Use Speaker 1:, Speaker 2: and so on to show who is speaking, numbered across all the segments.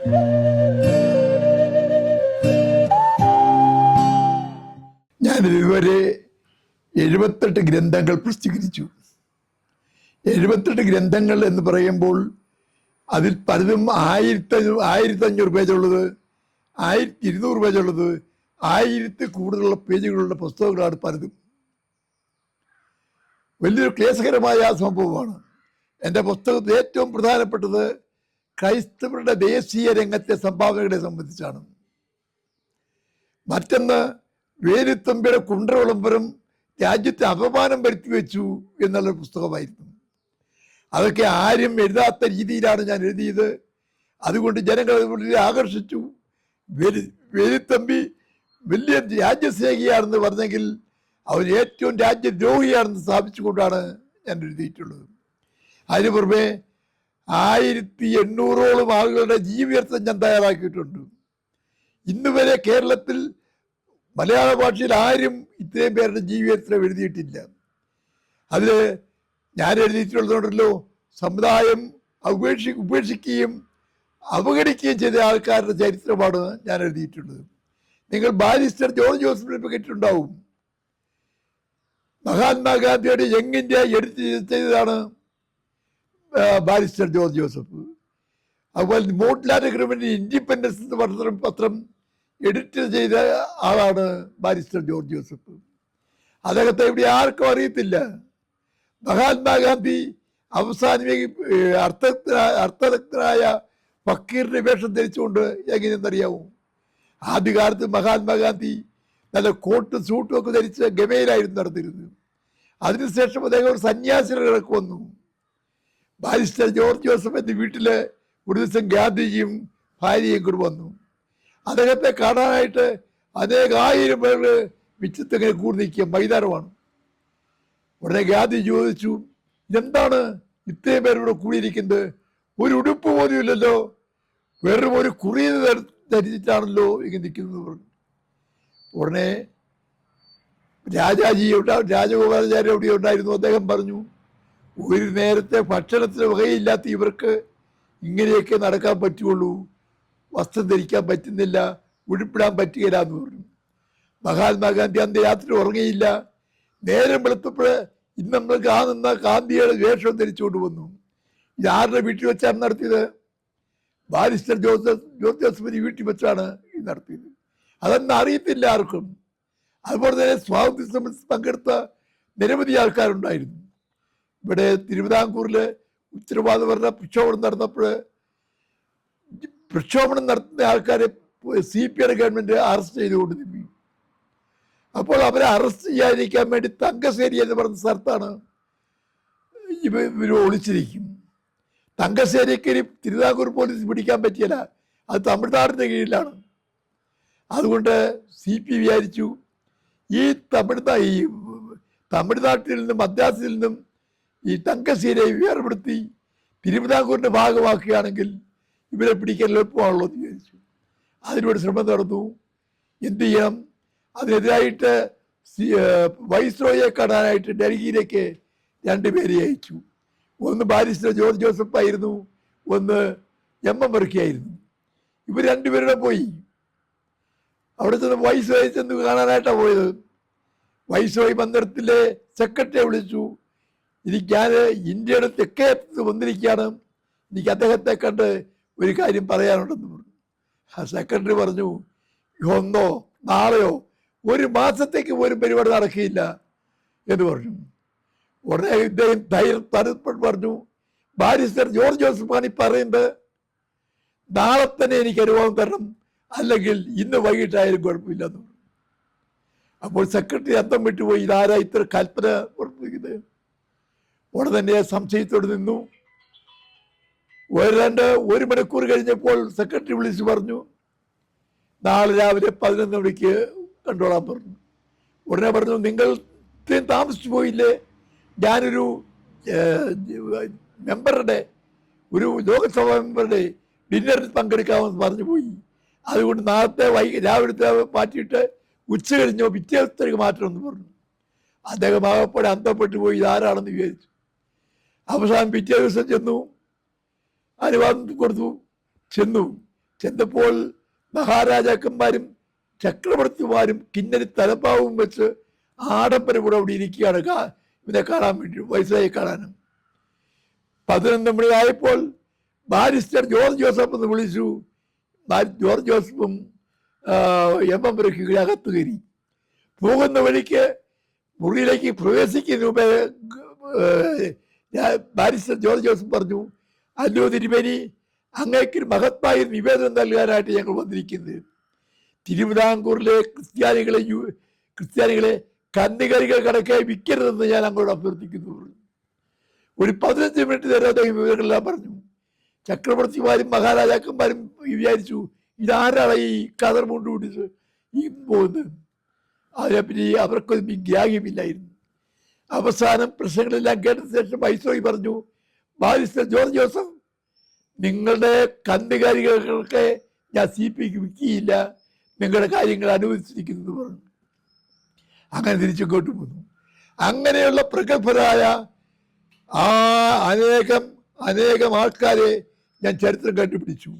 Speaker 1: ഞാൻ ഇതുവരെ എഴുപത്തെട്ട് ഗ്രന്ഥങ്ങൾ പ്രസിദ്ധീകരിച്ചു. എഴുപത്തെട്ട് ഗ്രന്ഥങ്ങൾ എന്ന് പറയുമ്പോൾ അതിൽ പലതും ആയിരത്തി ആയിരത്തി അഞ്ഞൂറ് പേജുള്ളത് ആയിരത്തി ഇരുന്നൂറ് പേജുള്ളത് ആയിരത്തി കൂടുതലുള്ള പേജുകളുള്ള പുസ്തകങ്ങളാണ് പലതും. വലിയൊരു ക്ലേശകരമായ സംഭവമാണ്. എന്റെ പുസ്തകത്തിൽ ഏറ്റവും പ്രധാനപ്പെട്ടത് ക്രൈസ്തവരുടെ ദേശീയ രംഗത്തെ സംഭാവനകളെ സംബന്ധിച്ചാണ്. മറ്റൊന്ന് വേലുത്തമ്പിയുടെ കുണ്ട്ര രാജ്യത്തെ അപമാനം വരുത്തി വെച്ചു എന്നുള്ള പുസ്തകമായിരുന്നു. അതൊക്കെ ആരും എഴുതാത്ത രീതിയിലാണ് ഞാൻ എഴുതിയത്. അതുകൊണ്ട് ജനങ്ങൾ വളരെ ആകർഷിച്ചു. വേലു വലിയ രാജ്യസ്നേഹിയാണെന്ന് പറഞ്ഞെങ്കിൽ അവൻ ഏറ്റവും രാജ്യദ്രോഹിയാണെന്ന് സ്ഥാപിച്ചുകൊണ്ടാണ് ഞാൻ എഴുതിയിട്ടുള്ളത്. അതിന് പുറമെ ആയിരത്തി എണ്ണൂറോളം ആളുകളുടെ ജീവിതം ഞാൻ തയ്യാറാക്കിയിട്ടുണ്ട്. ഇന്ന് വരെ കേരളത്തിൽ മലയാള ഭാഷയിൽ ആരും ഇത്രയും പേരുടെ ജീവിതത്തിൽ എഴുതിയിട്ടില്ല. അതിൽ ഞാൻ എഴുതിയിട്ടുള്ളതുകൊണ്ടല്ലോ സമുദായം ഉപേക്ഷി ഉപേക്ഷിക്കുകയും അവഗണിക്കുകയും ചെയ്ത ആൾക്കാരുടെ ചരിത്രമാണ് ഞാൻ എഴുതിയിട്ടുള്ളത്. നിങ്ങൾ ബാരിസ്റ്റർ ജോർജ് ജോസഫിനെ കേട്ടിട്ടുണ്ടാവും. മഹാത്മാഗാന്ധിയുടെ യങ് ഇന്ത്യ എഡിറ്റ് ചെയ്തതാണ് ബാരിസ്റ്റർ ജോർജ് ജോസഫ്. അതുപോലെ മോട്ട്ലാൻഡ് അഗ്രിമെന്റ് ഇൻഡിപെൻഡൻസ് എന്ന് പറഞ്ഞ പത്രം എഡിറ്റ് ചെയ്ത ആളാണ് ബാരിസ്റ്റർ ജോർജ് ജോസഫ്. അദ്ദേഹത്തെ ഇവിടെ ആർക്കും അറിയത്തില്ല. മഹാത്മാഗാന്ധി അവസാനം അർത്ഥത്തിനായ അർത്ഥരക്തനായ ഫക്കീറിന്റെ വേഷം ധരിച്ചുകൊണ്ട് എങ്ങനെയെന്നറിയാമോ ആദ്യകാലത്ത് മഹാത്മാഗാന്ധി നല്ല കോട്ടും സൂട്ടും ഒക്കെ ധരിച്ച് ഗമയിലായിരുന്നു നടന്നിരുന്നത്. അതിനുശേഷം അദ്ദേഹം ഒരു സന്യാസികളൊക്കെ വന്നു. ബാരിസ്റ്റർ ജോർജ് ജോസഫ് എന്ന വീട്ടിൽ ഒരു ദിവസം ഗാന്ധിജിയും ഭാര്യയും കൂടി വന്നു. അദ്ദേഹത്തെ കാണാനായിട്ട് അനേകായിരം പേർ മിച്ചത്തിങ്ങനെ കൂടി നിൽക്കുക മൈതാനമാണ്. ഉടനെ ഗാന്ധി ചോദിച്ചു എന്താണ് ഇത്രയും ഇവിടെ കൂടിയിരിക്കുന്നത്? ഒരു ഉടുപ്പ് പോലും ഇല്ലല്ലോ. വെറും ഒരു കുറി ധരിച്ചിട്ടാണല്ലോ ഇങ്ങനെ നിൽക്കുന്നത് പറഞ്ഞു. ഉടനെ രാജാജി രാജഗോപാലാചാര്യ എവിടെ ഉണ്ടായിരുന്നു അദ്ദേഹം പറഞ്ഞു ഒരു നേരത്തെ ഭക്ഷണത്തിന് വകയില്ലാത്ത ഇവർക്ക് ഇങ്ങനെയൊക്കെ നടക്കാൻ പറ്റുള്ളൂ. വസ്ത്രം ധരിക്കാൻ പറ്റുന്നില്ല ഉടുപ്പിടാൻ പറ്റുകയില്ല എന്ന് പറഞ്ഞു. മഹാത്മാഗാന്ധി അന്ന് രാത്രി ഉറങ്ങിയില്ല. നേരം വെളുത്തപ്പോൾ ഇന്ന് നമ്മൾ കാണുന്ന ഗാന്ധിയുടെ വേഷം ധരിച്ചുകൊണ്ട് വന്നു. ഇതാരുടെ വീട്ടിൽ വെച്ചാണ് നടത്തിയത്? ബാരിസ്റ്റർ ജോസഫ് ജോസഫ് ജോസഫിന്റെ വീട്ടിൽ വെച്ചാണ് ഇത് നടത്തിയത്. അതൊന്നും അറിയത്തില്ല ആർക്കും. അതുപോലെ തന്നെ സ്വാതന്ത്ര്യ സമരത്തിൽ പങ്കെടുത്ത നിരവധി ആൾക്കാരുണ്ടായിരുന്നു. ഇവിടെ തിരുവിതാംകൂറിൽ ഉത്തരവാദ പറഞ്ഞ പ്രക്ഷോഭണം നടന്നപ്പോൾ പ്രക്ഷോഭണം നടത്തുന്ന ആൾക്കാരെ C P I government arrest ചെയ്തുകൊണ്ട് നിന്നു അപ്പോൾ അവരെ അറസ്റ്റ് ചെയ്യാതിരിക്കാൻ വേണ്ടി തങ്കശ്ശേരി എന്ന് പറഞ്ഞ സ്ഥലത്താണ് ഇവ ഇവർ ഒളിച്ചിരിക്കും. തങ്കശ്ശേരിക്ക് തിരുവിതാംകൂർ പോലീസ് പിടിക്കാൻ പറ്റിയല്ല. അത് തമിഴ്നാടിന്റെ കീഴിലാണ്. അതുകൊണ്ട് സി പി വിചാരിച്ചു ഈ തമിഴ്നാ ഈ തമിഴ്നാട്ടിൽ നിന്നും മദ്രാസിൽ നിന്നും ഈ തങ്കശ്ശേരിയെ വേർപെടുത്തി തിരുവിതാംകൂറിന്റെ ഭാഗമാക്കുകയാണെങ്കിൽ ഇവരെ പിടിക്കാൻ എളുപ്പമാണല്ലോ എന്ന് വിചാരിച്ചു. അതിനോട് ശ്രമം നടന്നു. എന്ത് ചെയ്യണം? അതിനെതിരായിട്ട് വൈസ്രോയെ കാണാനായിട്ട് ഡൽഹിയിലേക്ക് രണ്ടുപേരെ അയച്ചു. ഒന്ന് ബാരിസ്റ്റർ ജോർജ് ജോസഫ് ആയിരുന്നു ഒന്ന് എം എം വർക്കിയായിരുന്നു ഇവർ രണ്ടുപേരുടെ പോയി. അവിടെ ചെന്ന് വൈസ്രോയെ ചെന്ന് കാണാനായിട്ടാണ് പോയത്. വൈസ്രോയി മന്ദിരത്തിലെ സെക്രട്ടറിയെ വിളിച്ചു. എനിക്ക് ഞാൻ ഇന്ത്യയുടെ തെക്കേ വന്നിരിക്കുകയാണ്. എനിക്ക് അദ്ദേഹത്തെ കണ്ട് ഒരു കാര്യം പറയാനുണ്ടെന്ന് പറഞ്ഞു. ആ സെക്രട്ടറി പറഞ്ഞു ഒന്നോ നാളെയോ ഒരു മാസത്തേക്ക് പോലും പരിപാടി നടക്കുകയില്ല എന്ന് പറഞ്ഞു. ഉടനെ ഇദ്ദേഹം ധൈര്യം തരപ്പെട്ട് പറഞ്ഞു ബാരിസ്റ്റർ ജോർജ് ജോസഫാണ് പറയുന്നത് നാളെ തന്നെ എനിക്ക് അനുഭവം തരണം അല്ലെങ്കിൽ ഇന്ന് വൈകിട്ടായാലും കുഴപ്പമില്ല എന്ന് പറഞ്ഞു. അപ്പോൾ സെക്രട്ടറി അന്തം വിട്ടുപോയി. ഇതാരാ ഇത്ര കൽപ്പന പുറപ്പെടുവിക്കുന്നത് ഉടനെ തന്നെ സംശയത്തോട് നിന്നു. രണ്ട് ഒരു മണിക്കൂർ കഴിഞ്ഞപ്പോൾ സെക്രട്ടറി വിളിച്ച് പറഞ്ഞു നാളെ രാവിലെ പതിനൊന്ന് മണിക്ക് കണ്ടോളാൻ പറഞ്ഞു. ഉടനെ പറഞ്ഞു നിങ്ങൾ ഇത്രയും താമസിച്ചു പോയില്ലേ? ഞാനൊരു മെമ്പറുടെ ഒരു ലോകസഭാ മെമ്പറുടെ ഡിന്നറിൽ പങ്കെടുക്കാമെന്ന് പറഞ്ഞു പോയി. അതുകൊണ്ട് നാളത്തെ വൈകി രാവിലത്തെ മാറ്റിയിട്ട് ഉച്ച കഴിഞ്ഞോ പിറ്റേ ദിവസത്തേക്ക് മാറ്റണമെന്ന് പറഞ്ഞു. അദ്ദേഹം ആകപ്പോഴെ അന്തപ്പെട്ടു പോയി ഇതാരാണെന്ന് വിചാരിച്ചു. അവസാനം പിറ്റേ ദിവസം ചെന്നു. അനുവാദം കൊടുത്തു. ചെന്നു. ചെന്നപ്പോൾ മഹാരാജാക്കന്മാരും ചക്രവർത്തിമാരും കിന്നരി തലപ്പാവും വെച്ച് ആഡംബരം കൂടെ അവിടെ ഇരിക്കുകയാണ്. ഇവനെ കാണാൻ വേണ്ടി വയസ്സായി കാണാനും. പതിനൊന്ന് മണിയായപ്പോൾ ബാരിസ്റ്റർ ജോർജ് ജോസഫ് എന്ന് വിളിച്ചു. ജോർജ് ജോസഫും എം എം റഹീം അകത്ത് കയറി. പോകുന്ന വഴിക്ക് മുറിയിലേക്ക് പ്രവേശിക്കുന്ന ബാരിസ്റ്റർ ജോർജ് ജോസഫ് പറഞ്ഞു അല്ലു തിരുമേനി അങ്ങേക്ക് മഹത്തായ നിവേദനം നൽകാനായിട്ട് ഞങ്ങൾ വന്നിരിക്കുന്നത്. തിരുവിതാംകൂറിലെ ക്രിസ്ത്യാനികളെ ക്രിസ്ത്യാനികളെ കന്നുകാലികൾ കണക്കെ വിൽക്കരുതെന്ന് ഞാൻ അങ്ങോട്ട് അഭ്യർത്ഥിക്കുന്നു. ഒരു പതിനഞ്ച് മിനിറ്റ് നേരം അദ്ദേഹം വിവരങ്ങളെല്ലാം പറഞ്ഞു. ചക്രവർത്തിമാരും മഹാരാജാക്കന്മാരും വിചാരിച്ചു ഇതാരാണ് ഈ കതർ മുണ്ടുപിടിച്ച് ഈ പോകുന്നത്? അതിനെപ്പറ്റി അവർക്കൊന്നും ഗ്രാഹ്യമില്ലായിരുന്നു. അവസാനം പ്രശ്നങ്ങളെല്ലാം കേട്ട ശേഷം വൈസ്രോയി പറഞ്ഞു ബാരിസ്റ്റർ ജോർജ് ജോസഫ് നിങ്ങളുടെ കന്നുകാലികൾക്ക് ഞാൻ സി പിക്ക് വിൽക്കുകയില്ല നിങ്ങളുടെ കാര്യങ്ങൾ അനുവദിച്ചിരിക്കുന്നു പറഞ്ഞു. അങ്ങനെ തിരിച്ചിങ്ങോട്ട് പോന്നു. അങ്ങനെയുള്ള പ്രഗത്ഭരായ ആ അനേകം അനേകം ആൾക്കാരെ ഞാൻ ചരിത്രം കണ്ടുപിടിച്ചു.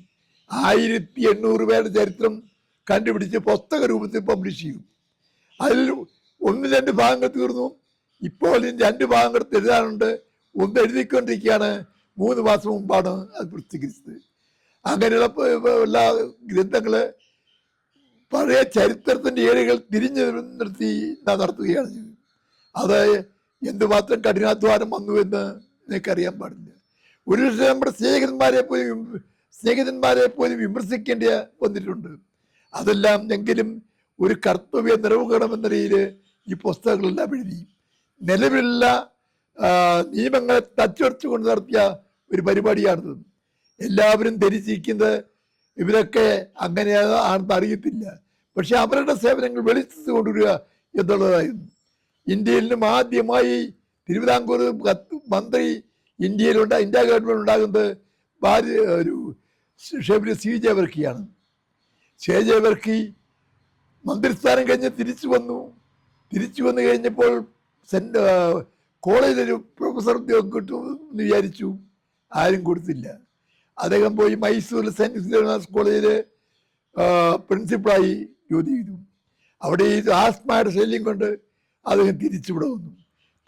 Speaker 1: ആയിരത്തി എണ്ണൂറ് പേരുടെ ചരിത്രം കണ്ടുപിടിച്ച് പുസ്തക രൂപത്തിൽ പബ്ലിഷ് ചെയ്യും അതിൽ ഒന്ന് രണ്ട് ഭാഗങ്ങൾ തീർന്നു. ഇപ്പോൾ രണ്ട് ഭാഗങ്ങൾ എഴുതാനുണ്ട്. ഒന്ന് എഴുതിക്കൊണ്ടിരിക്കുകയാണ്. മൂന്ന് മാസം മുമ്പാണ് അത് പ്രസിദ്ധീകരിച്ചത്. അങ്ങനെയുള്ള എല്ലാ ഗ്രന്ഥങ്ങൾ പഴയ ചരിത്രത്തിന്റെ ഏടുകൾ തിരിഞ്ഞു നിർത്തി നടത്തുകയാണ് അത് എന്തുമാത്രം കഠിനാധ്വാനം വന്നു എന്ന് നിനക്കറിയാൻ പാടില്ല. ഒരു പക്ഷേ നമ്മുടെ സ്നേഹിതന്മാരെ പോലും സ്നേഹിതന്മാരെ പോലും വിമർശിക്കേണ്ടി വന്നിട്ടുണ്ട്. അതെല്ലാം എങ്കിലും ഒരു കർത്തവ്യ നിറവുകണമെന്ന രീതിയിൽ ഈ പുസ്തകങ്ങളെല്ലാം എഴുതി. നിലവിലുള്ള നിയമങ്ങളെ തച്ചുടച്ചുകൊണ്ട് നടത്തിയ ഒരു പരിപാടിയാണിത്. എല്ലാവരും ധരിച്ചിരിക്കുന്നത് ഇവരൊക്കെ അങ്ങനെ ആണെന്ന് അറിയത്തില്ല. പക്ഷെ അവരുടെ സേവനങ്ങൾ വെളിച്ചത്ത് കൊണ്ടുവരിക എന്നുള്ളതായിരുന്നു. ഇന്ത്യയിൽ നിന്നും ആദ്യമായി തിരുവിതാംകൂർ മന്ത്രി ഇന്ത്യയിലുണ്ട ഇന്ത്യ ഗവൺമെന്റ് ഉണ്ടാകുന്നത് ഭാര്യ ഒരു ഷെബിന് സി. ജയവർക്കിയാണ് സി. ജയവർക്കി മന്ത്രിസ്ഥാനം കഴിഞ്ഞ് തിരിച്ചു വന്നു. തിരിച്ചു വന്നു കഴിഞ്ഞപ്പോൾ സെന്റ് കോളേജിലൊരു പ്രൊഫസർ ഉദ്യോഗം കിട്ടും എന്ന് വിചാരിച്ചു. ആരും കൊടുത്തില്ല. അദ്ദേഹം പോയി മൈസൂരിൽ സെന്റ് ജോണാസ് കോളേജിൽ പ്രിൻസിപ്പളായി ജോലി ചെയ്തു. അവിടെ ഈ ആസ്മയുടെ ശല്യം കൊണ്ട് അദ്ദേഹം തിരിച്ചുവിടെ വന്നു.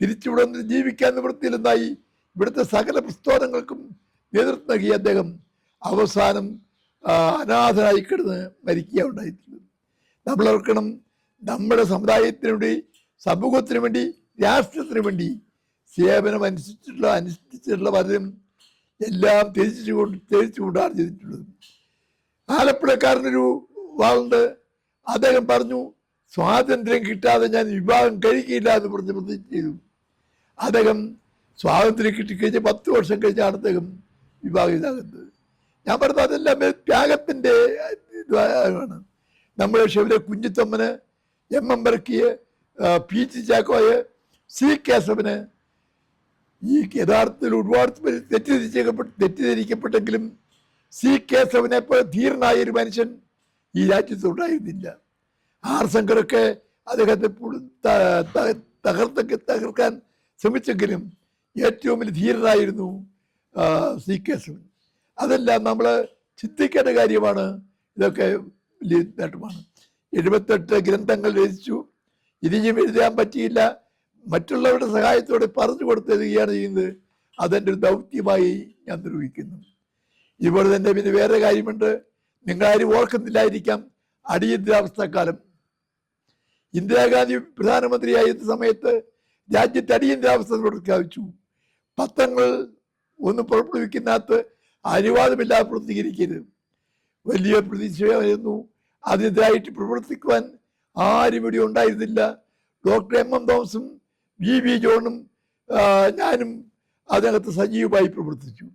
Speaker 1: തിരിച്ചുവിടെ വന്ന് ജീവിക്കാൻ നിവൃത്തിയിലെന്നായി ഇവിടുത്തെ സകല പ്രസ്ഥാനങ്ങൾക്കും നേതൃത്വം നൽകിയ അദ്ദേഹം അവസാനം അനാഥനായി കിടന്ന് മരിക്കുക ഉണ്ടായിട്ടുള്ളത്. നമ്മൾ ഓർക്കണം നമ്മുടെ സമുദായത്തിനു വേണ്ടി സമൂഹത്തിന് വേണ്ടി രാഷ്ട്രത്തിന് വേണ്ടി സേവനം അനുഷ്ഠിച്ചിട്ടുള്ള അനുഷ്ഠിച്ചിട്ടുള്ള പലരും എല്ലാം തിരിച്ചു കൊണ്ട് തിരിച്ചു കൊണ്ടാണ് ചെയ്തിട്ടുള്ളത്. ആലപ്പുഴക്കാരനൊരു വാളുണ്ട്. അദ്ദേഹം പറഞ്ഞു സ്വാതന്ത്ര്യം കിട്ടാതെ ഞാൻ വിവാഹം കഴിക്കില്ല എന്ന് പറഞ്ഞ് പ്രതിജ്ഞ ചെയ്തു. അദ്ദേഹം സ്വാതന്ത്ര്യം കിട്ടിക്കഴിഞ്ഞ് പത്ത് വർഷം കഴിഞ്ഞാണ് അദ്ദേഹം വിവാഹം ഇതാകുന്നത് ഞാൻ പറഞ്ഞത് അതെല്ലാം ത്യാഗത്തിന്റെ ഇതാണ്. നമ്മുടെ ശിവരെ കുഞ്ഞിത്തമ്മന് എം എം വർക്കിയെ പി ജി ചാക്കോയെ സി കേശവന് ഈ യഥാർത്ഥത്തിൽ ഒരുപാട് പേര് തെറ്റിദ്ധരിക്കപ്പെട്ട തെറ്റിദ്ധരിക്കപ്പെട്ടെങ്കിലും സി കേശവനെ പോലെ ധീരനായ ഒരു മനുഷ്യൻ ഈ രാജ്യത്ത് ഉണ്ടായിരുന്നില്ല. ആർ ശങ്കറൊക്കെ അദ്ദേഹത്തെ തകർത്തൊക്കെ തകർക്കാൻ ശ്രമിച്ചെങ്കിലും ഏറ്റവും വലിയ ധീരനായിരുന്നു സി കേശവൻ അതെല്ലാം നമ്മൾ ചിന്തിക്കേണ്ട കാര്യമാണ്. ഇതൊക്കെ വലിയ നേട്ടമാണ്. എഴുപത്തെട്ട് ഗ്രന്ഥങ്ങൾ രചിച്ചു. ഇനിയും എഴുതാൻ പറ്റിയില്ല. മറ്റുള്ളവരുടെ സഹായത്തോടെ പറഞ്ഞു കൊടുത്തെഴുതുകയാണ് ചെയ്യുന്നത്. അതെന്റെ ഒരു ദൗത്യമായി ഞാൻ നിർവഹിക്കുന്നു ഇതുപോലെ തന്നെ പിന്നെ വേറെ കാര്യമുണ്ട്. നിങ്ങളാരും ഓർക്കുന്നില്ലായിരിക്കാം അടിയന്തരാവസ്ഥക്കാലം ഇന്ദിരാഗാന്ധി പ്രധാനമന്ത്രിയായിരുന്ന സമയത്ത് രാജ്യത്ത് അടിയന്തരാവസ്ഥ പ്രഖ്യാപിച്ചു. പത്രങ്ങൾ ഒന്നും പുറപ്പെടുവിക്കുന്നകത്ത് അനുവാദമില്ലാതെ പ്രസിദ്ധീകരിക്കരുത് വലിയ പ്രതീക്ഷയായിരുന്നു. അതിനെതിരായിട്ട് പ്രവർത്തിക്കുവാൻ ആരും ഇവിടെ ഉണ്ടായിരുന്നില്ല. ഡോക്ടർ എം എം തോമസും വി വി ജോണും ഞാനും അതിനകത്ത് സജീവമായി പ്രവർത്തിച്ചു.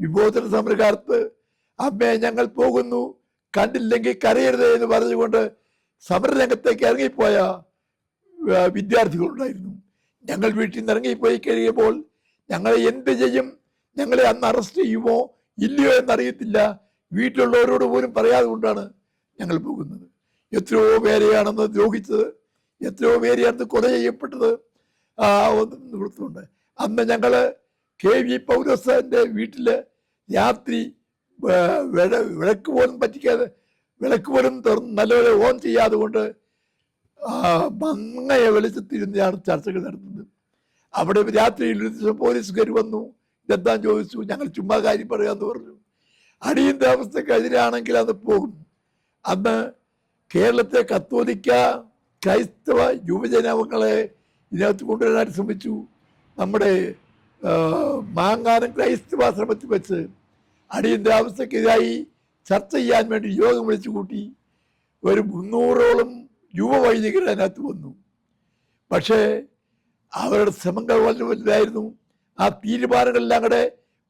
Speaker 1: വിമോചന സമരകാലത്ത് അമ്മയെ ഞങ്ങൾ പോകുന്നു. കണ്ടില്ലെങ്കിൽ കരയരുത് എന്ന് പറഞ്ഞുകൊണ്ട് സമരരംഗത്തേക്ക് ഇറങ്ങിപ്പോയ വിദ്യാർത്ഥികളുണ്ടായിരുന്നു. ഞങ്ങൾ വീട്ടിൽ നിന്ന് ഇറങ്ങിപ്പോയി കഴിയുമ്പോൾ ഞങ്ങളെ എന്ത് ചെയ്യും? ഞങ്ങളെ അന്ന് അറസ്റ്റ് ചെയ്യുമോ? ഇല്ലയോ എന്നറിയത്തില്ല. വീട്ടിലുള്ളവരോട് പോലും പറയാതെ കൊണ്ടാണ് ഞങ്ങൾ പോകുന്നത്. എത്രയോ പേരെയാണെന്ന് ദ്രോഹിച്ചത്. എത്രയോ പേരെയാണ് കൊല ചെയ്യപ്പെട്ടത്. നിവൃത്തമുണ്ട് അന്ന് ഞങ്ങൾ കെ വി പൗരസന്റെ വീട്ടിൽ രാത്രി വിളക്ക് പോലും പറ്റിക്കാതെ വിളക്ക് പോലും തുറന്ന് നല്ലപോലെ ഓൺ ചെയ്യാതെ കൊണ്ട് മങ്ങയെ മങ്ങയ വെളിച്ചത്തിരുന്നാണ് ചർച്ചകൾ നടത്തുന്നത്. അവിടെ രാത്രിയിൽ ഒരു ദിവസം പോലീസുകാർ വന്നു. ഇതെന്താ ചോദിച്ചു? ഞങ്ങൾ ചുമ്മാ കാര്യം പറയാന്ന് പറഞ്ഞു. അടിയന്തരാവസ്ഥക്കെതിരാണെങ്കിൽ അത് പോകും. അന്ന് കേരളത്തെ കത്തോലിക്ക ക്രൈസ്തവ യുവജനങ്ങളെ ഇതിനകത്ത് കൊണ്ടുവരാൻ ശ്രമിച്ചു. നമ്മുടെ മാങ്കാനം ക്രൈസ്തവ ആശ്രമത്തിൽ വെച്ച് അടിയന്തരാവസ്ഥക്കെതിരായി ചർച്ച ചെയ്യാൻ വേണ്ടി യോഗം വിളിച്ചു കൂട്ടി. ഒരു മുന്നൂറോളം യുവ വൈദികർ അതിനകത്ത് വന്നു. പക്ഷേ അവരുടെ ശ്രമങ്ങൾ വളരെ വലുതായിരുന്നു ആ തീരുമാനങ്ങളെല്ലാം കൂടെ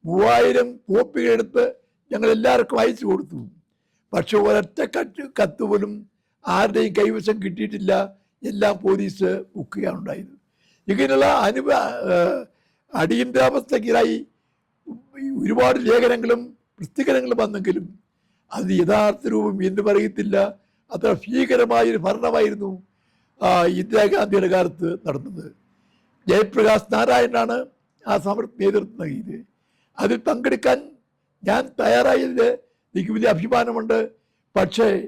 Speaker 1: മൂവായിരം കോപ്പികൾ എടുത്ത് ഞങ്ങൾ എല്ലാവർക്കും അയച്ചു കൊടുത്തു. പക്ഷെ ഒരൊറ്റ കത്ത് കത്ത് പോലും ആരുടെയും കൈവശം കിട്ടിയിട്ടില്ല. എല്ലാം പോലീസ് ബുക്കുകയാണ് ഉണ്ടായത് ഇങ്ങനെയുള്ള അനുഭ ഏഹ് അടിയന്തരാവസ്ഥയ്ക്കായി ഒരുപാട് ലേഖനങ്ങളും പുസ്തകങ്ങളും വന്നെങ്കിലും അത് യഥാർത്ഥ രൂപം എന്ന് പറയത്തില്ല. അത്ര ഭീകരമായ ഒരു ഭരണമായിരുന്നു ഇന്ദിരാഗാന്ധിയുടെ കാലത്ത് നടന്നത്. ജയപ്രകാശ് നാരായണനാണ് ആ സമരം നേതൃത്വം നൽകിയത്. അതിൽ പങ്കെടുക്കാൻ ഞാൻ തയ്യാറായതിൽ എനിക്ക് വലിയ അഭിമാനമുണ്ട്. പക്ഷേ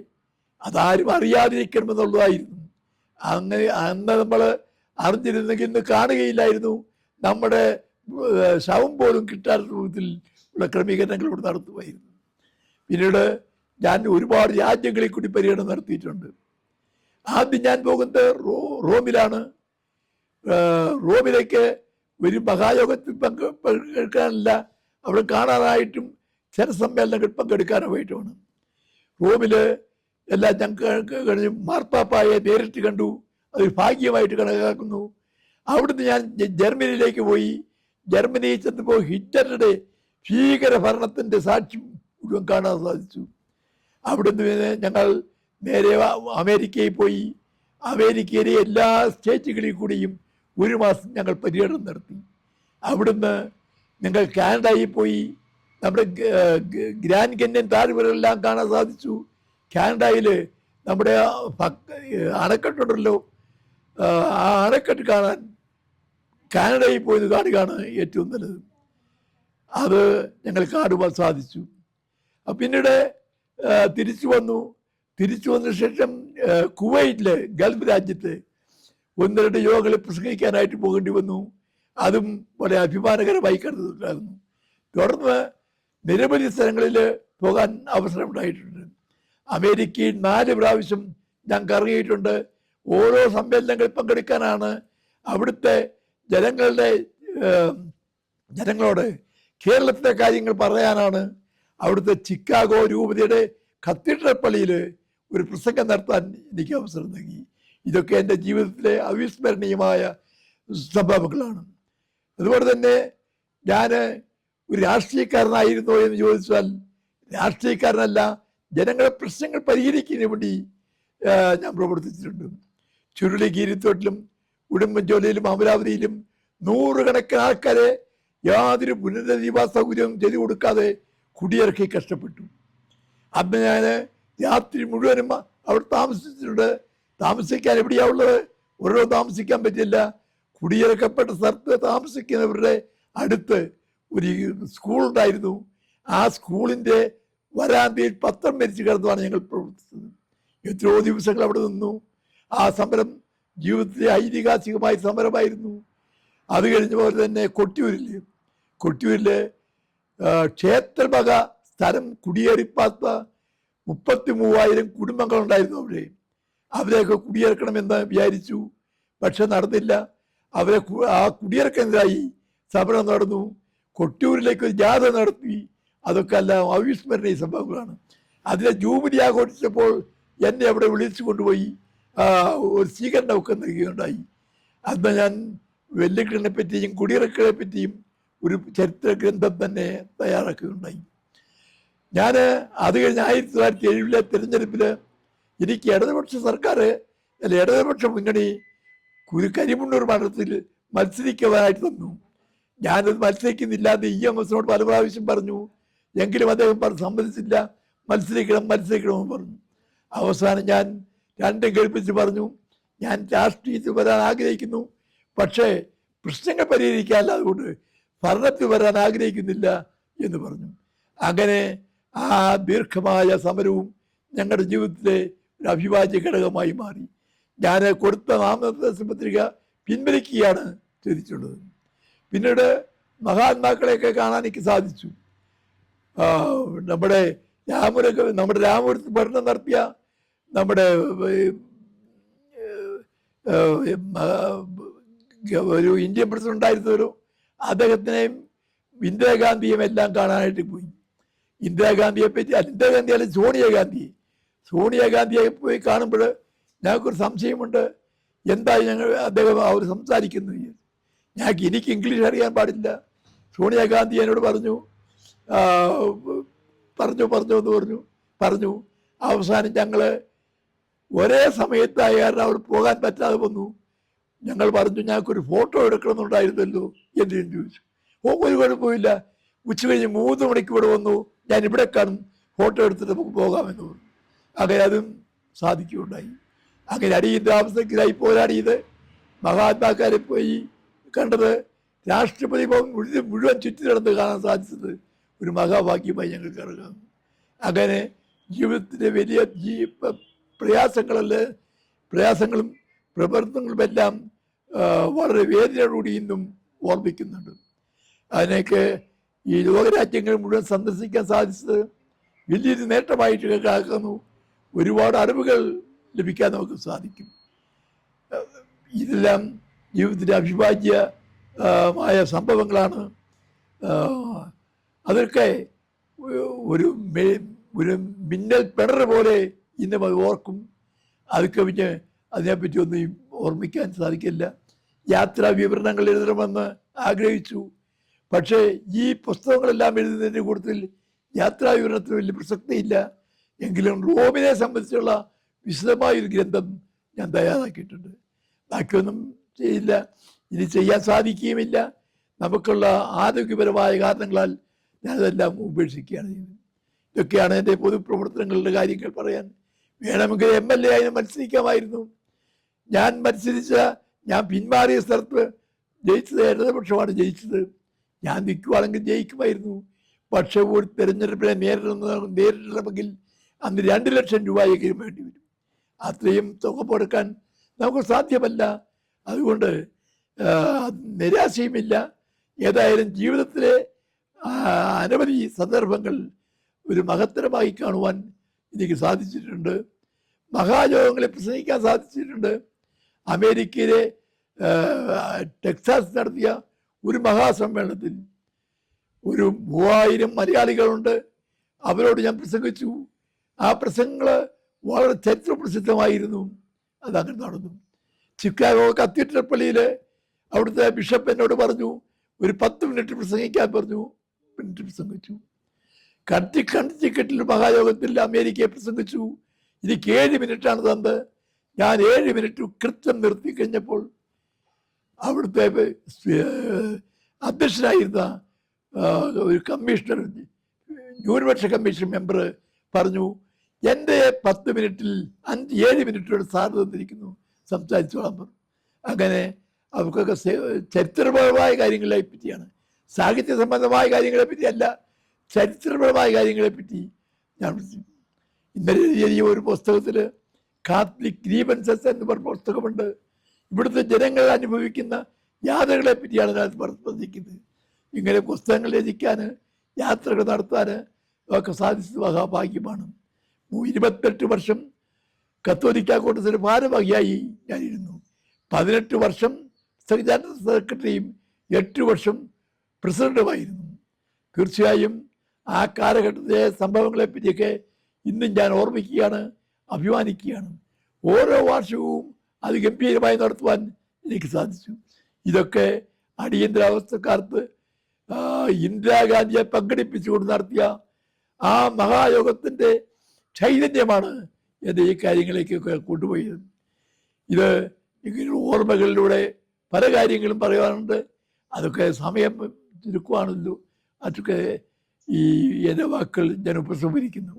Speaker 1: അതാരും അറിയാതിരിക്കണമെന്നുള്ളതായിരുന്നു. അങ്ങനെ അന്ന് നമ്മൾ അറിഞ്ഞിരുന്നെങ്കിൽ ഇന്ന് കാണുകയില്ലായിരുന്നു. നമ്മുടെ ശവം പോലും കിട്ടാത്ത രൂപത്തിൽ ഉള്ള ക്രമീകരണങ്ങൾ ഇവിടെ നടത്തുമായിരുന്നു പിന്നീട് ഞാൻ ഒരുപാട് രാജ്യങ്ങളിൽ കൂടി പര്യടനം നടത്തിയിട്ടുണ്ട്. ആദ്യം ഞാൻ പോകുന്നത് റോ റോമിലാണ്. റോമിലേക്ക് ഒരു മഹായോഗത്തിൽ പങ്കെ പങ്കെടുക്കാനല്ല അവിടെ കാണാനായിട്ടും ജനസമ്മേളനങ്ങൾ പങ്കെടുക്കാനുമായിട്ടുമാണ് റോമിൽ എല്ലാം ഞങ്ങൾക്ക് കഴിഞ്ഞ് മാർപ്പാപ്പായെ നേരിട്ട് കണ്ടു. അത് ഭാഗ്യമായിട്ട് കണക്കാക്കുന്നു. അവിടുന്ന് ഞാൻ ജർമ്മനിയിലേക്ക് പോയി. ജർമ്മനിയിൽ ചെന്നപ്പോൾ ഹിറ്റ്ലറുടെ ഭീകര ഭരണത്തിന്റെ സാക്ഷ്യം മുഴുവൻ കാണാൻ സാധിച്ചു. അവിടുന്ന് ഞങ്ങൾ നേരെ അമേരിക്കയിൽ പോയി. അമേരിക്കയിലെ എല്ലാ സ്റ്റേറ്റുകളിൽ കൂടിയും ഒരു മാസം ഞങ്ങൾ പര്യടനം നടത്തി. അവിടുന്ന് ഞങ്ങൾ കാനഡയിൽ പോയി. നമ്മുടെ ഗ്രാൻഡ് കന്യൻ താഴ്വരകളെല്ലാം കാണാൻ സാധിച്ചു. കാനഡയിൽ നമ്മുടെ അണക്കെട്ടുണ്ടല്ലോ. ആ അണക്കെട്ട് കാണാൻ കാനഡയിൽ പോയത് കാണുകയാണ് ഏറ്റവും നല്ലത്. അത് ഞങ്ങൾ കാണുവാൻ സാധിച്ചു. പിന്നീട് തിരിച്ചു വന്നു. തിരിച്ചു വന്ന ശേഷം കുവൈറ്റിൽ ഗൾഫ് രാജ്യത്ത് ഒന്ന് രണ്ട് യോഗങ്ങളിൽ പ്രസംഗിക്കാനായിട്ട് പോകേണ്ടി വന്നു. അതും വളരെ അഭിമാനകരമായി കരുതുന്നുണ്ടായിരുന്നു. തുടർന്ന് നിരവധി സ്ഥലങ്ങളിൽ പോകാൻ അവസരമുണ്ടായിട്ടുണ്ട് അമേരിക്കയിൽ നാല് പ്രാവശ്യം ഞാൻ കറങ്ങിയിട്ടുണ്ട് ഓരോ സമ്മേളനങ്ങളിൽ പങ്കെടുക്കാനാണ് അവിടുത്തെ ജനങ്ങളുടെ ജനങ്ങളോട് കേരളത്തിലെ കാര്യങ്ങൾ പറയാനാണ്. അവിടുത്തെ ചിക്കാഗോ രൂപതയുടെ കത്തീഡ്രൽ പള്ളിയിൽ ഒരു പ്രസംഗം നടത്താൻ എനിക്ക് അവസരം നൽകി. ഇതൊക്കെ എന്റെ ജീവിതത്തിലെ അവിസ്മരണീയമായ സംഭവങ്ങളാണ്. അതുപോലെ തന്നെ ഞാൻ ഒരു രാഷ്ട്രീയക്കാരനായിരുന്നോ എന്ന് ചോദിച്ചാൽ രാഷ്ട്രീയക്കാരനല്ല ജനങ്ങളുടെ പ്രശ്നങ്ങൾ പരിഹരിക്കുന്നതിന് വേണ്ടി ഞാൻ പ്രവർത്തിച്ചിട്ടുണ്ട്. ചുരുളി കീരിത്തോട്ടിലും ഉടുമ്പൻചോലയിലും അമരാവതിയിലും നൂറുകണക്കിന് ആൾക്കാരെ യാതൊരു പുനരധിവാസ സൗകര്യവും ചെയ്തു കൊടുക്കാതെ കുടിയിറക്കി കഷ്ടപ്പെട്ടു. അന്ന് ഞാൻ രാത്രി മുഴുവനും അവിടെ താമസിച്ചിട്ടുണ്ട്. താമസിക്കാൻ എവിടെയാ ഉള്ളത്? ഓരോ താമസിക്കാൻ പറ്റില്ല. കുടിയിറക്കപ്പെട്ട സ്ഥലത്ത് താമസിക്കുന്നവരുടെ അടുത്ത് ഒരു സ്കൂളുണ്ടായിരുന്നു ആ സ്കൂളിന്റെ വരാന്തയിൽ പത്രം മരിച്ചു കിടന്നുമാണ് ഞങ്ങൾ പ്രവർത്തിച്ചത്. എത്രയോ ദിവസങ്ങൾ അവിടെ നിന്നു. ആ സമരം ജീവിതത്തിലെ ഐതിഹാസികമായ സമരമായിരുന്നു. അത് കഴിഞ്ഞ പോലെ തന്നെ കൊട്ടിയൂരിൽ കൊട്ടിയൂരിൽ ക്ഷേത്രമക സ്ഥലം കുടിയേറിപ്പാത്ത മുപ്പത്തി മൂവായിരം കുടുംബങ്ങളുണ്ടായിരുന്നു അവിടെ. അവരെയൊക്കെ കുടിയേർക്കണമെന്ന് വിചാരിച്ചു. പക്ഷെ നടന്നില്ല. അവരെ ആ കുടിയേർക്കെതിരായി സമരം നടന്നു. കൊട്ടിയൂരിലേക്ക് ഒരു ജാഥ നടത്തി. അതൊക്കെ എല്ലാം അവിസ്മരണീയ സംഭവങ്ങളാണ്. അതിലെ ജൂബിലി ആഘോഷിച്ചപ്പോൾ എന്നെ അവിടെ വിളിച്ചു കൊണ്ടുപോയി ഒരു സ്വീകരണമൊക്കെ നൽകുകയുണ്ടായി അന്ന് ഞാൻ വെല്ലുക്കിളിനെ പറ്റിയും കുടിയിറക്കളെ പറ്റിയും ഒരു ചരിത്ര ഗ്രന്ഥം തന്നെ തയ്യാറാക്കുകയുണ്ടായി. ഞാൻ അത് കഴിഞ്ഞ് ആയിരത്തി തൊള്ളായിരത്തി ഏഴിലെ തിരഞ്ഞെടുപ്പിൽ എനിക്ക് ഇടതുപക്ഷ സർക്കാർ അല്ല ഇടതുപക്ഷ മുന്നണി ഒരു കരിമുണ്ണൂർ മണ്ഡലത്തിൽ മത്സരിക്കുവാനായിട്ട് തന്നു. ഞാനത് മത്സരിക്കുന്നില്ല എന്ന് ഇ എം എസിനോട് പല പ്രാവശ്യം പറഞ്ഞു എങ്കിലും അദ്ദേഹം പറഞ്ഞു സമ്മതിച്ചില്ല. മത്സരിക്കണം മത്സരിക്കണമെന്ന് പറഞ്ഞു. അവസാനം ഞാൻ രണ്ടും കേൾപ്പിച്ച് പറഞ്ഞു ഞാൻ രാഷ്ട്രീയത്തിൽ വരാൻ ആഗ്രഹിക്കുന്നു. പക്ഷേ പ്രശ്നങ്ങൾ പരിഹരിക്കാനല്ല അതുകൊണ്ട് ഭരണത്തിൽ വരാൻ ആഗ്രഹിക്കുന്നില്ല എന്ന് പറഞ്ഞു. അങ്ങനെ ആ ദീർഘമായ സമരവും ഞങ്ങളുടെ ജീവിതത്തിലെ ഒരു അഭിവാജ്യ ഘടകമായി മാറി. ഞാൻ കൊടുത്ത നാമനിർദ്ദേശ പത്രിക പിൻവലിക്കുകയാണ് ചെയ്തിട്ടുള്ളത്. പിന്നീട് മഹാത്മാക്കളെയൊക്കെ കാണാൻ എനിക്ക് സാധിച്ചു. നമ്മുടെ രാമരൊക്കെ നമ്മുടെ രാമപുരത്ത് ഭരണം നടത്തിയ നമ്മുടെ ഒരു ഇന്ത്യൻ പ്രസിഡന്റ് ഉണ്ടായിരുന്നവരോ അദ്ദേഹത്തിനെയും ഇന്ദിരാഗാന്ധിയും എല്ലാം കാണാനായിട്ട് പോയി. ഇന്ദിരാഗാന്ധിയെ പറ്റി ഇന്ദിരാഗാന്ധി അല്ല സോണിയാഗാന്ധി സോണിയാഗാന്ധിയെ പോയി കാണുമ്പോൾ ഞങ്ങൾക്കൊരു സംശയമുണ്ട്. എന്തായി ഞങ്ങൾ അദ്ദേഹം അവർ സംസാരിക്കുന്നത് ഞങ്ങൾക്ക് എനിക്ക് ഇംഗ്ലീഷ് അറിയാൻ പാടില്ല. സോണിയാഗാന്ധി എന്നോട് പറഞ്ഞു പറഞ്ഞു പറഞ്ഞു എന്ന് പറഞ്ഞു. പറഞ്ഞു. അവസാനം ഞങ്ങൾ ഒരേ സമയത്തായ കാരണം അവിടെ പോകാൻ പറ്റാതെ വന്നു. ഞങ്ങൾ പറഞ്ഞു ഞങ്ങൾക്കൊരു ഫോട്ടോ എടുക്കണമെന്നുണ്ടായിരുന്നല്ലോ. എന്ന് ചോദിച്ചു. ഓ ഒരു കുഴപ്പമില്ല ഉച്ച കഴിഞ്ഞ് മൂന്ന് മണിക്ക് ഇവിടെ വന്നു. ഞാൻ ഇവിടെ കാണും. ഫോട്ടോ എടുത്തിട്ട് നമുക്ക് പോകാമെന്ന് പറഞ്ഞു. അങ്ങനെ അതും സാധിക്കുകയുണ്ടായി. അങ്ങനെ അടിയന്തരാവസ്ഥയ്ക്കായി പോരാടിയത് മഹാത്മാക്കാരെ പോയി കണ്ടത് രാഷ്ട്രപതി ഭവൻ മുഴുവൻ ചുറ്റി നടന്ന് കാണാൻ സാധിച്ചത് ഒരു മഹാവാക്യമായി ഞങ്ങൾക്ക് ഇറങ്ങാം. അങ്ങനെ ജീവിതത്തിന്റെ വലിയ ജീ പ്രയാസങ്ങളല്ല പ്രയാസങ്ങളും പ്രവർത്തനങ്ങളുമെല്ലാം വളരെ വേദനയോടുകൂടി ഇന്നും ഓർമ്മിക്കുന്നുണ്ട്. അതിനൊക്കെ ഈ ലോകരാജ്യങ്ങൾ മുഴുവൻ സന്ദർശിക്കാൻ സാധിച്ചത് വലിയൊരു നേട്ടമായിട്ട് കണക്കാക്കുന്നു ഒരുപാട് അറിവുകൾ ലഭിക്കാൻ നമുക്ക് സാധിക്കും. ഇതെല്ലാം ജീവിതത്തിന്റെ അവിഭാജ്യ ആ, മായ സംഭവങ്ങളാണ് അതൊക്കെ ഒരു ഒരു മിന്നൽ പിണർ പോലെ ഇന്ന് അത് ഓർക്കും. അത് കവിഞ്ഞ് അതിനെപ്പറ്റി ഒന്നും ഓർമ്മിക്കാൻ സാധിക്കില്ല. യാത്രാ വിവരണങ്ങൾ എഴുതണമെന്ന് ആഗ്രഹിച്ചു. പക്ഷേ ഈ പുസ്തകങ്ങളെല്ലാം എഴുതുന്നതിന്റെ കൂട്ടത്തിൽ യാത്രാ വിവരണത്തിന് വലിയ പ്രസക്തിയില്ല. എങ്കിലും റോമിനെ സംബന്ധിച്ചുള്ള വിശദമായ ഒരു ഗ്രന്ഥം ഞാൻ തയ്യാറാക്കിയിട്ടുണ്ട്. ബാക്കിയൊന്നും ചെയ്യില്ല ഇനി ചെയ്യാൻ സാധിക്കുകയുമില്ല. നമുക്കുള്ള ആരോഗ്യപരമായ കാരണങ്ങളാൽ ഞാനതെല്ലാം ഉപേക്ഷിക്കുകയാണ് ചെയ്യുന്നത്. ഇതൊക്കെയാണ് എന്റെ പൊതുപ്രവർത്തനങ്ങളുടെ കാര്യങ്ങൾ പറയാൻ. വേണമെങ്കിൽ എം എൽ എ ആയി മത്സരിക്കാമായിരുന്നു. ഞാൻ മത്സരിച്ച ഞാൻ പിന്മാറിയ സ്ഥലത്ത് ജയിച്ചത് ഇടതുപക്ഷമാണ് ജയിച്ചത്. ഞാൻ നിൽക്കുവാണെങ്കിൽ ജയിക്കുമായിരുന്നു. പക്ഷേ ഒരു തെരഞ്ഞെടുപ്പിനെ നേരിടുന്ന നേരിടണമെങ്കിൽ അന്ന് രണ്ട് ലക്ഷം രൂപയെങ്കിലും വേണ്ടി വരും. അത്രയും തുക കൊടുക്കാൻ നമുക്ക് സാധ്യമല്ല. അതുകൊണ്ട് നിരാശയുമില്ല. ഏതായാലും ജീവിതത്തിലെ അനവധി സന്ദർഭങ്ങൾ ഒരു മഹത്തരമായി കാണുവാൻ എനിക്ക് സാധിച്ചിട്ടുണ്ട്. മഹായോഗങ്ങളെ പ്രസംഗിക്കാൻ സാധിച്ചിട്ടുണ്ട്. അമേരിക്കയിലെ ടെക്സാസ് നടത്തിയ ഒരു മഹാസമ്മേളനത്തിൽ ഒരു മൂവായിരം മലയാളികളുണ്ട്. അവരോട് ഞാൻ പ്രസംഗിച്ചു. ആ പ്രസംഗങ്ങൾ വളരെ ചരിത്രപ്രസിദ്ധമായിരുന്നു. അതങ്ങനെ നടന്നു. ചിക്കാഗോ കത്തീഡ്രൽ പള്ളിയിൽ അവിടുത്തെ ബിഷപ്പ് എന്നോട് പറഞ്ഞു ഒരു പത്ത് മിനിറ്റ് പ്രസംഗിക്കാൻ പറഞ്ഞു. മിനിറ്റ് പ്രസംഗിച്ചു. കത്തി കണ്ടിക്കറ്റിൽ മഹായോഗത്തിൽ അമേരിക്കയെ പ്രസംഗിച്ചു. എനിക്ക് ഏഴ് മിനിറ്റാണ് തന്നത്. ഞാൻ ഏഴ് മിനിറ്റ് കൃത്യം നിർത്തി കഴിഞ്ഞപ്പോൾ അവിടുത്തെ അധ്യക്ഷനായിരുന്ന ഒരു കമ്മീഷണർ ന്യൂനപക്ഷ കമ്മീഷൻ മെമ്പർ പറഞ്ഞു എന്റെ പത്ത് മിനിറ്റിൽ അഞ്ച് ഏഴ് മിനിറ്റോട് സാർ തന്നിരിക്കുന്നു സംസാരിച്ചോളാം പറഞ്ഞു. അങ്ങനെ അവർക്കൊക്കെ ചരിത്രപരമായ കാര്യങ്ങളെ പറ്റിയാണ് സാഹിത്യ സംബന്ധമായ കാര്യങ്ങളെ പറ്റിയല്ല ചരിത്രപരമായ കാര്യങ്ങളെ പറ്റി ഞാൻ. ഇന്നലെ എഴുതിയ ഒരു പുസ്തകത്തിൽ കാത്ലിക് ഗ്രീവൻസസ് എന്ന് പറഞ്ഞ പുസ്തകമുണ്ട്. ഇവിടുത്തെ ജനങ്ങൾ അനുഭവിക്കുന്ന യാതകളെ പറ്റിയാണ് ഞാൻ പ്രവർത്തിക്കുന്നത് ഇങ്ങനെ പുസ്തകങ്ങൾ രചിക്കാൻ യാത്രകൾ നടത്താൻ ഒക്കെ സാധിച്ചത് മഹാഭാഗ്യമാണ്. ഇരുപത്തെട്ട് വർഷം കത്തോലിക്ക കൂട്ടത്തിന് ഭാരവാഹിയായി ഞാനിരുന്നു. പതിനെട്ട് വർഷം സെക്രട്ടറിയും എട്ട് വർഷം പ്രസിഡന്റുമായിരുന്നു. തീർച്ചയായും ആ കാലഘട്ടത്തിലെ സംഭവങ്ങളെപ്പറ്റിയൊക്കെ ഇന്നും ഞാൻ ഓർമ്മിക്കുകയാണ് അഭിമാനിക്കുകയാണ്. ഓരോ വർഷവും അത് ഗംഭീരമായി നടത്തുവാൻ എനിക്ക് സാധിച്ചു. ഇതൊക്കെ അടിയന്തരാവസ്ഥക്കാലത്ത് ഇന്ദിരാഗാന്ധിയെ പങ്കെടുപ്പിച്ചുകൊണ്ട് നടത്തിയ ആ മഹായോഗത്തിന്റെ ചൈതന്യമാണ് എന്റെ ഈ കാര്യങ്ങളിലേക്കൊക്കെ കൊണ്ടുപോയത്. ഇത് ഇങ്ങനെ ഓർമ്മകളിലൂടെ പല കാര്യങ്ങളും പറയാറുണ്ട്. അതൊക്കെ സമയം ചുരുക്കുവാണല്ലോ അതൊക്കെ ഈ എന്റെ വാക്കുകൾ ഞാൻ ഉപസംഹരിക്കുന്നു.